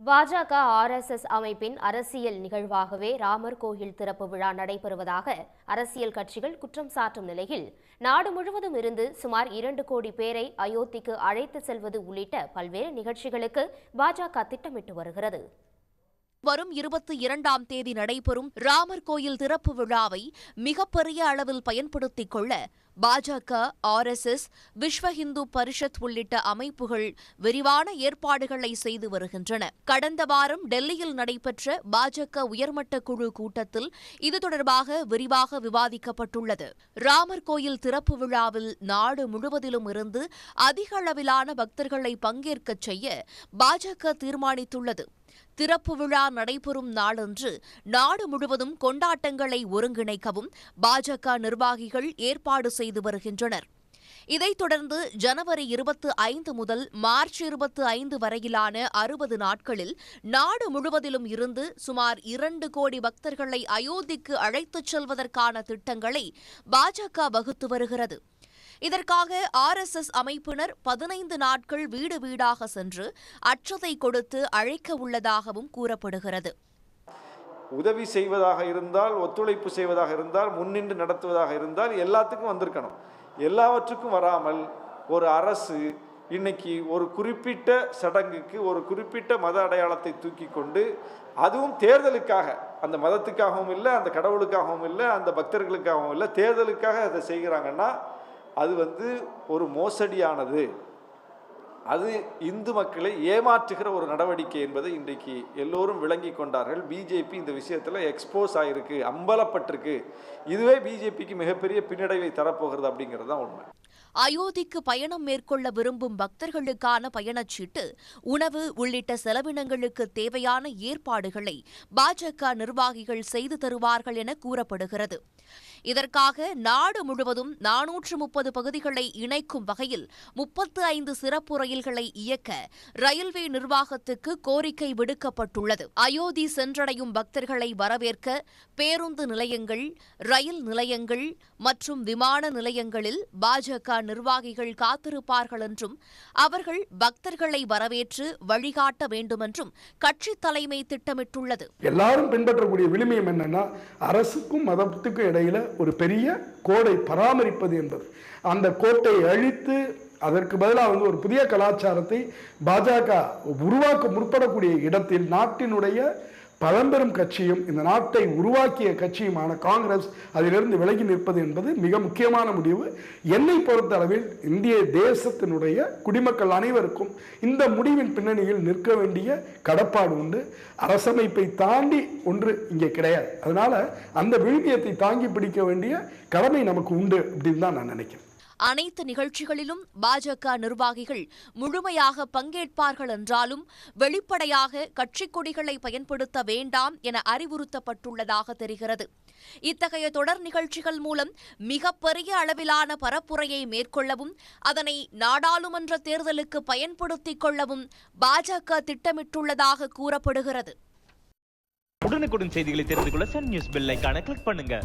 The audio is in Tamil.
பாஜக ஆர்எஸ்எஸ் அமைப்பின் அரசியல் நிகழ்வாகவே ராமர் கோயில் திறப்பு விழா நடைபெறுவதாக அரசியல் கட்சிகள் குற்றம் சாட்டும் நிலையில் நாடு முழுவதும் இருந்து சுமார் இரண்டு கோடி பேரை அயோத்திக்கு அழைத்து செல்வது உள்ளிட்ட பல்வேறு நிகழ்ச்சிகளுக்கு பாஜக திட்டமிட்டு வருகிறது. வரும் இருபத்தி இரண்டாம் தேதி நடைபெறும் ராமர் கோயில் திறப்பு விழாவை மிகப்பெரிய அளவில் பயன்படுத்திக் கொள்ள பாஜக ஆர்எஸ்எஸ் விஸ்வ இந்து பரிஷத் உள்ளிட்ட அமைப்புகள் விரிவான ஏற்பாடுகளை செய்து வருகின்றன. கடந்த வாரம் டெல்லியில் நடைபெற்ற பாஜக உயர்மட்ட குழு கூட்டத்தில் இது தொடர்பாக விரிவாக விவாதிக்கப்பட்டுள்ளது. ராமர் கோயில் திறப்பு விழாவில் நாடு முழுவதிலும் இருந்து அதிக அளவிலான பக்தர்களை பங்கேற்கச் செய்ய பாஜக தீர்மானித்துள்ளது. திறப்பு விழா நடைபெறும் நாளன்று நாடு முழுவதும் கொண்டாட்டங்களை ஒருங்கிணைக்கவும் பாஜக நிர்வாகிகள் ஏற்பாடு செய்து வருகின்றனர். இதைத் தொடர்ந்து ஜனவரி இருபத்து ஐந்து முதல் மார்ச் இருபத்து ஐந்து வரையிலான அறுபது நாட்களில் நாடு முழுவதிலும் இருந்து சுமார் இரண்டு கோடி பக்தர்களை அயோத்திக்கு அழைத்துச் செல்வதற்கான திட்டங்களை பாஜக வகுத்து வருகிறது. இதற்காக ஆர்எஸ்எஸ் அமைப்பினர் பதினைந்து நாட்கள் வீடு வீடாக சென்று அச்சதை கொடுத்து அழைக்க உள்ளதாகவும் கூறப்படுகிறது. உதவி செய்வதாக இருந்தால் ஒத்துழைப்பு செய்வதாக இருந்தால் முன்னின்று நடத்துவதாக இருந்தால் எல்லாத்துக்கும் வந்திருக்கணும். எல்லாவற்றுக்கும் வராமல் ஒரு அரசு இன்னைக்கு ஒரு குறிப்பிட்ட சடங்குக்கு ஒரு குறிப்பிட்ட மத அடையாளத்தை தூக்கி கொண்டு அதுவும் தேர்தலுக்காக அந்த மதத்துக்காகவும் இல்லை அந்த கடவுளுக்காகவும் இல்லை அந்த பக்தர்களுக்காகவும் இல்லை தேர்தலுக்காக அதை செய்கிறாங்கன்னா அது வந்து ஒரு மோசடியானது. அது இந்து மக்களை ஏமாற்றுகிற ஒரு நடவடிக்கை என்பதை இன்றைக்கு எல்லோரும் விளங்கி கொண்டார்கள். பிஜேபி இந்த விஷயத்தில் எக்ஸ்போஸ் ஆகிருக்கு அம்பலப்பட்டிருக்கு. இதுவே பிஜேபிக்கு மிகப்பெரிய பின்னடைவை தரப்போகிறது அப்படிங்கிறது தான் உண்மை. அயோத்திக்கு பயணம் மேற்கொள்ள விரும்பும் பக்தர்களுக்கான பயணச்சீட்டு உணவு உள்ளிட்ட செலவினங்களுக்கு தேவையான ஏற்பாடுகளை பாஜக நிர்வாகிகள் செய்து தருவார்கள் என கூறப்படுகிறது. இதற்காக நாடு முழுவதும் நானூற்று முப்பது பகுதிகளை இணைக்கும் வகையில் முப்பத்து ஐந்து சிறப்பு ரயில்களை இயக்க ரயில்வே நிர்வாகத்துக்கு கோரிக்கை விடுக்கப்பட்டுள்ளது. அயோத்தி சென்றடையும் பக்தர்களை வரவேற்க பேருந்து நிலையங்கள் ரயில் நிலையங்கள் மற்றும் விமான நிலையங்களில் பாஜக நிர்வாகிகள் காத்திருப்பார்கள் என்றும் அவர்கள் பக்தர்களை வரவேற்று வழிகாட்ட வேண்டுமென்றும் கட்சி தலைமை திட்டமிட்டுள்ளது. எல்லாரும் பின்பற்றக்கூடிய விழுமியம் என்னன்னா அரசுக்கும் மதத்துக்கும் இடையில ஒரு பெரிய கோடை பராமரிப்பது என்பது. அந்த கோட்டை அழித்து அதற்கு பதிலாக வந்து ஒரு புதிய கலாச்சாரத்தை பாஜக உருவாக்க முற்படக்கூடிய இடத்தில் நாட்டினுடைய பழம்பெரும் கட்சியும் இந்த நாட்டை உருவாக்கிய கட்சியுமான காங்கிரஸ் அதிலிருந்து விலகி நிற்பது என்பது மிக முக்கியமான முடிவு. என்னை பொறுத்த அளவில் இந்திய தேசத்தினுடைய குடிமக்கள் அனைவருக்கும் இந்த முடிவின் பின்னணியில் நிற்க வேண்டிய கடப்பாடு உண்டு. அரசமைப்பை தாண்டி ஒன்று இங்கே கிடையாது. அதனால அந்த விழுமியத்தை தாங்கி பிடிக்க வேண்டிய கடமை நமக்கு உண்டு அப்படின்னு தான் நான் நினைக்கிறேன். அனைத்து நிகழ்ச்சிகளிலும் பாஜக நிர்வாகிகள் முழுமையாக பங்கேற்பார்கள் என்றாலும் வெளிப்படையாக கட்சிக் கொடிகளை பயன்படுத்த வேண்டாம் என அறிவுறுத்தப்பட்டுள்ளதாக தெரிகிறது. இத்தகைய தொடர் நிகழ்ச்சிகள் மூலம் மிகப்பெரிய அளவிலான பரப்புரையை மேற்கொள்ளவும் அதனை நாடாளுமன்ற தேர்தலுக்கு பயன்படுத்திக் கொள்ளவும் பாஜக திட்டமிட்டுள்ளதாக கூறப்படுகிறது. உடனுக்குடன் செய்திகளை தெரிந்து கொள்ள சன் நியூஸ் பெல்லைக்கான கிளிக் பண்ணுங்க.